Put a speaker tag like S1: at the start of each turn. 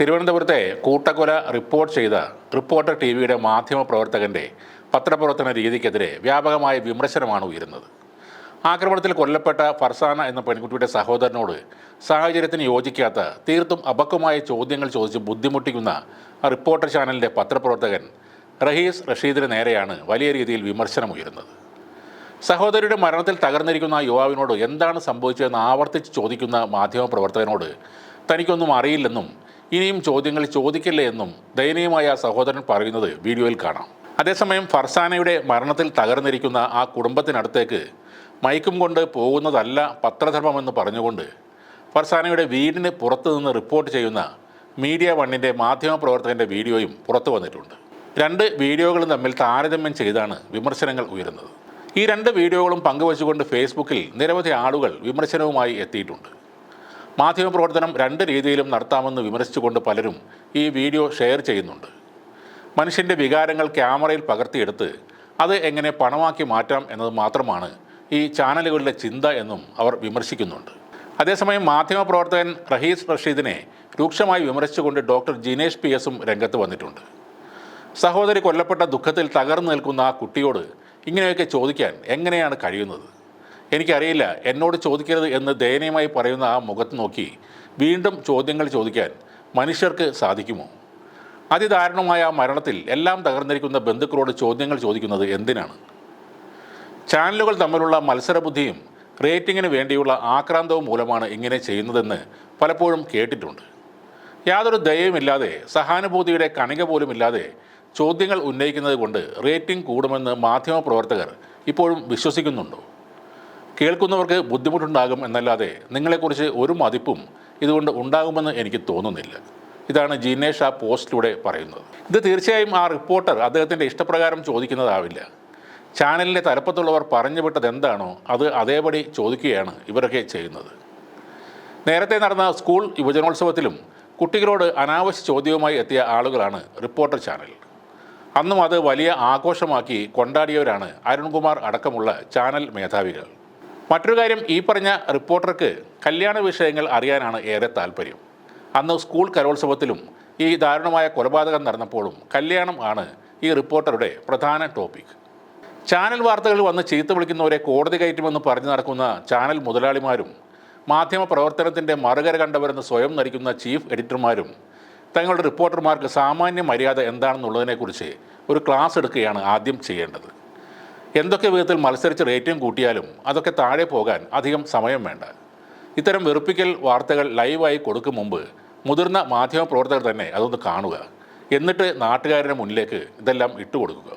S1: തിരുവനന്തപുരത്തെ കൂട്ടക്കൊല റിപ്പോർട്ട് ചെയ്ത റിപ്പോർട്ടർ ടി വിയുടെ മാധ്യമപ്രവർത്തകന്റെ പത്രപ്രവർത്തന രീതിക്കെതിരെ വ്യാപകമായ വിമർശനമാണ് ഉയരുന്നത്. ആക്രമണത്തിൽ കൊല്ലപ്പെട്ട ഫർസാന എന്ന പെൺകുട്ടിയുടെ സഹോദരനോട് സാഹചര്യത്തിന് യോജിക്കാത്ത തീർത്തും അപക്വമായ ചോദ്യങ്ങൾ ചോദിച്ച് ബുദ്ധിമുട്ടിക്കുന്ന റിപ്പോർട്ടർ ചാനലിന്റെ പത്രപ്രവർത്തകൻ റഹീസ് റഷീദിന് നേരെയാണ് വലിയ രീതിയിൽ വിമർശനം ഉയരുന്നത്. സഹോദരിയുടെ മരണത്തിൽ തകർന്നിരിക്കുന്ന യുവാവിനോട് എന്താണ് സംഭവിച്ചതെന്ന് ആവർത്തിച്ച് ചോദിക്കുന്ന മാധ്യമപ്രവർത്തകനോട് തനിക്കൊന്നും അറിയില്ലെന്നും ഇനിയും ചോദ്യങ്ങൾ ചോദിക്കില്ല എന്നും ദയനീയമായ സഹോദരൻ പറയുന്നത് വീഡിയോയിൽ കാണാം. അതേസമയം ഫർസാനയുടെ മരണത്തിൽ തകർന്നിരിക്കുന്ന ആ കുടുംബത്തിനടുത്തേക്ക് മയക്കും കൊണ്ട് പോകുന്നതല്ല പത്രധർമ്മമെന്ന് പറഞ്ഞുകൊണ്ട് ഫർസാനയുടെ വീടിന് പുറത്തുനിന്ന് റിപ്പോർട്ട് ചെയ്യുന്ന മീഡിയ വണ്ണിന്റെ മാധ്യമപ്രവർത്തകന്റെ വീഡിയോയും പുറത്തു വന്നിട്ടുണ്ട്. രണ്ട് വീഡിയോകളും തമ്മിൽ താരതമ്യം ചെയ്താണ് വിമർശനങ്ങൾ ഉയരുന്നത്. ഈ രണ്ട് വീഡിയോകളും പങ്കുവച്ചുകൊണ്ട് ഫേസ്ബുക്കിൽ നിരവധി ആളുകൾ വിമർശനവുമായി എത്തിയിട്ടുണ്ട്. മാധ്യമപ്രവർത്തനം രണ്ട് രീതിയിലും നടത്താമെന്ന് വിമർശിച്ചുകൊണ്ട് പലരും ഈ വീഡിയോ ഷെയർ ചെയ്യുന്നുണ്ട്. മനുഷ്യന്റെ വികാരങ്ങൾ ക്യാമറയിൽ പകർത്തിയെടുത്ത് അത് എങ്ങനെ പണമാക്കി മാറ്റാം എന്നത് മാത്രമാണ് ഈ ചാനലുകളുടെ ചിന്ത എന്നും അവർ വിമർശിക്കുന്നുണ്ട്. അതേസമയം മാധ്യമപ്രവർത്തകൻ റഹീസ് റഷീദിനെ രൂക്ഷമായി വിമർശിച്ചുകൊണ്ട് ഡോക്ടർ ജിനേഷ് പി എസും രംഗത്ത് വന്നിട്ടുണ്ട്. സഹോദരി കൊല്ലപ്പെട്ട ദുഃഖത്തിൽ തകർന്നു നിൽക്കുന്ന ആ കുട്ടിയോട് ഇങ്ങനെയൊക്കെ ചോദിക്കാൻ എങ്ങനെയാണ് കഴിയുന്നത്? എനിക്കറിയില്ല. എന്നോട് ചോദിക്കരുത് എന്ന് ദയനീയമായി പറയുന്ന ആ മുഖത്ത് നോക്കി വീണ്ടും ചോദ്യങ്ങൾ ചോദിക്കാൻ മനുഷ്യർക്ക് സാധിക്കുമോ? അതിദാരുണമായ ആ മരണത്തിൽ എല്ലാം തകർന്നിരിക്കുന്ന ബന്ധുക്കളോട് ചോദ്യങ്ങൾ ചോദിക്കുന്നത് എന്തിനാണ്? ചാനലുകൾ തമ്മിലുള്ള മത്സരബുദ്ധിയും റേറ്റിങ്ങിന് വേണ്ടിയുള്ള ആക്രാന്തവും മൂലമാണ് ഇങ്ങനെ ചെയ്യുന്നതെന്ന് പലപ്പോഴും കേട്ടിട്ടുണ്ട്. യാതൊരു ദയയുമില്ലാതെ സഹാനുഭൂതിയുടെ കണിക പോലുമില്ലാതെ ചോദ്യങ്ങൾ ഉന്നയിക്കുന്നത് കൊണ്ട് റേറ്റിംഗ് കൂടുമെന്ന് മാധ്യമപ്രവർത്തകർ ഇപ്പോഴും വിശ്വസിക്കുന്നുണ്ടോ? കേൾക്കുന്നവർക്ക് ബുദ്ധിമുട്ടുണ്ടാകും എന്നല്ലാതെ നിങ്ങളെക്കുറിച്ച് ഒരു മതിപ്പും ഇതുകൊണ്ട് ഉണ്ടാകുമെന്ന് എനിക്ക് തോന്നുന്നില്ല. ഇതാണ് ജിനേഷ് ആ പോസ്റ്റിലൂടെ പറയുന്നത്. ഇത് തീർച്ചയായും ആ റിപ്പോർട്ടർ അദ്ദേഹത്തിന്റെ ഇഷ്ടപ്രകാരം ചോദിക്കുന്നതാവില്ല. ചാനലിന്റെ തലപ്പത്തുള്ളവർ പറഞ്ഞു വിട്ടത് എന്താണോ അത് അതേപടി ചോദിക്കുകയാണ് ഇവരൊക്കെ ചെയ്യുന്നത്. നേരത്തെ നടന്ന സ്കൂൾ യുവജനോത്സവത്തിലും കുട്ടികളോട് അനാവശ്യ ചോദ്യവുമായി എത്തിയ ആളുകളാണ് റിപ്പോർട്ടർ ചാനൽ. അന്നും അത് വലിയ ആഘോഷമാക്കി കൊണ്ടാടിയവരാണ് അരുൺകുമാർ അടക്കമുള്ള ചാനൽ മേധാവികൾ. മറ്റൊരു കാര്യം ഈ പറഞ്ഞ റിപ്പോർട്ടർക്ക് കല്യാണ വിഷയങ്ങൾ അറിയാനാണ് ഏറെ താല്പര്യം. അന്ന് സ്കൂൾ കലോത്സവത്തിലും ഈ ദാരുണമായ കൊലപാതകം നടന്നപ്പോഴും കല്യാണം ആണ് ഈ റിപ്പോർട്ടറുടെ പ്രധാന ടോപ്പിക് ചാനൽ വാർത്തകൾ വന്ന് ചീത്ത വിളിക്കുന്നവരെ കോടതി കയറ്റുമെന്ന് പറഞ്ഞു നടക്കുന്ന ചാനൽ മുതലാളിമാരും മാധ്യമ പ്രവർത്തനത്തിന്റെ മറുകര കണ്ടവരെന്ന് സ്വയം നരിക്കുന്ന ചീഫ് എഡിറ്റർമാരും തങ്ങളുടെ റിപ്പോർട്ടർമാർക്ക് സാമാന്യ മര്യാദ എന്താണെന്നുള്ളതിനെക്കുറിച്ച് ഒരു ക്ലാസ് എടുക്കുകയാണ് ആദ്യം ചെയ്യേണ്ടത്. എന്തൊക്കെ വിധത്തിൽ മത്സരിച്ച് റേറ്റിംഗ് കൂട്ടിയാലും അതൊക്കെ താഴെ പോകാൻ അധികം സമയം വേണ്ട. ഇത്തരം വെറുപ്പിക്കൽ വാർത്തകൾ ലൈവായി കൊടുക്കും മുമ്പ് മുതിർന്ന മാധ്യമ പ്രവർത്തകർ തന്നെ അതൊന്ന് കാണുക. എന്നിട്ട് നാട്ടുകാരുടെ മുന്നിലേക്ക് ഇതെല്ലാം ഇട്ടുകൊടുക്കുക.